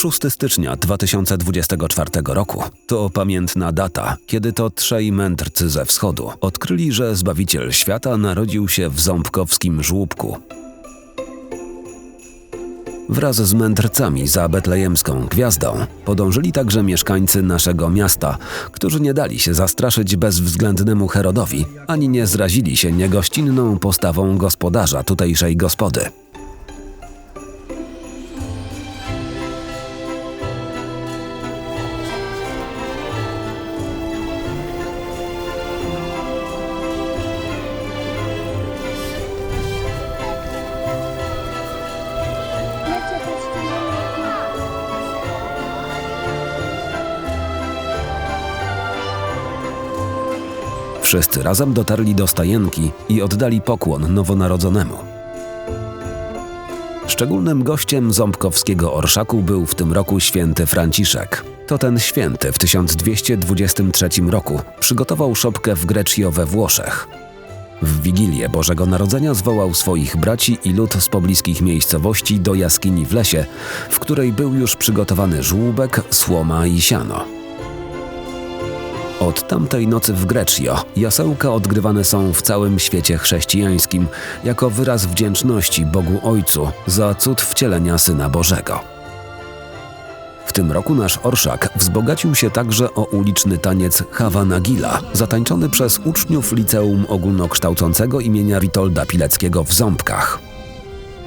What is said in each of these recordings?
6 stycznia 2024 roku to pamiętna data, kiedy to trzej mędrcy ze wschodu odkryli, że Zbawiciel świata narodził się w ząbkowskim żłóbku. Wraz z mędrcami za betlejemską gwiazdą podążyli także mieszkańcy naszego miasta, którzy nie dali się zastraszyć bezwzględnemu Herodowi, ani nie zrazili się niegościnną postawą gospodarza tutejszej gospody. Wszyscy razem dotarli do stajenki i oddali pokłon nowonarodzonemu. Szczególnym gościem ząbkowskiego orszaku był w tym roku święty Franciszek. To ten święty w 1223 roku przygotował szopkę w Greccio we Włoszech. W Wigilię Bożego Narodzenia zwołał swoich braci i lud z pobliskich miejscowości do jaskini w lesie, w której był już przygotowany żłóbek, słoma i siano. Od tamtej nocy w Greccio jasełka odgrywane są w całym świecie chrześcijańskim jako wyraz wdzięczności Bogu Ojcu za cud wcielenia Syna Bożego. W tym roku nasz orszak wzbogacił się także o uliczny taniec Hawa Nagila, zatańczony przez uczniów Liceum Ogólnokształcącego imienia Witolda Pileckiego w Ząbkach.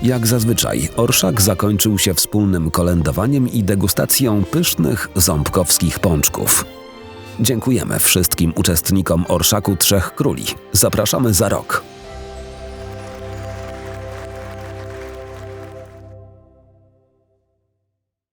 Jak zazwyczaj, orszak zakończył się wspólnym kolędowaniem i degustacją pysznych ząbkowskich pączków. Dziękujemy wszystkim uczestnikom Orszaku Trzech Króli. Zapraszamy za rok.